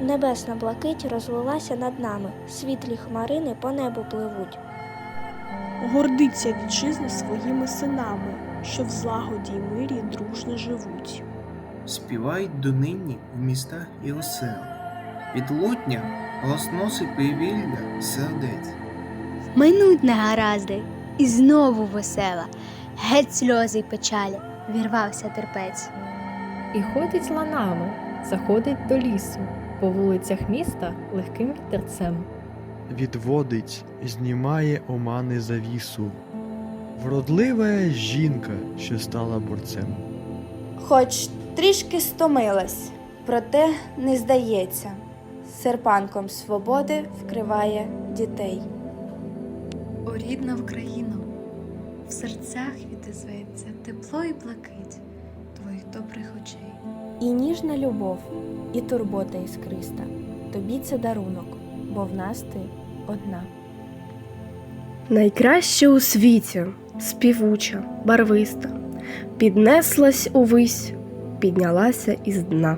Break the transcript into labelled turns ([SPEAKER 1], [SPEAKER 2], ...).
[SPEAKER 1] Небесна блакить розлилася над нами, світлі хмарини по небу пливуть.
[SPEAKER 2] Гордиться вітчизна своїми синами, що в злагоді й мирі дружно живуть.
[SPEAKER 3] Співають донині в містах і оселах. Від лутня голосносить привілля сердець.
[SPEAKER 4] Минуть негаразди, і знову весела, геть сльози й печалі, вірвався терпець.
[SPEAKER 5] І ходить ланами, заходить до лісу, по вулицях міста легким вітерцем.
[SPEAKER 6] відводить, знімає омани завісу. Вродлива жінка, що стала борцем.
[SPEAKER 7] Хоч трішки стомилась, проте не здається. Серпанком свободи вкриває дітей.
[SPEAKER 8] О, рідна Україно, в серцях відізветься тепло і блакить твоїх добрих очей.
[SPEAKER 1] І ніжна любов, і турбота іскриста. Тобі це дарунок, бо в нас ти одна.
[SPEAKER 9] Найкраще у світі, співуча, барвиста, піднеслась увись, піднялася із дна.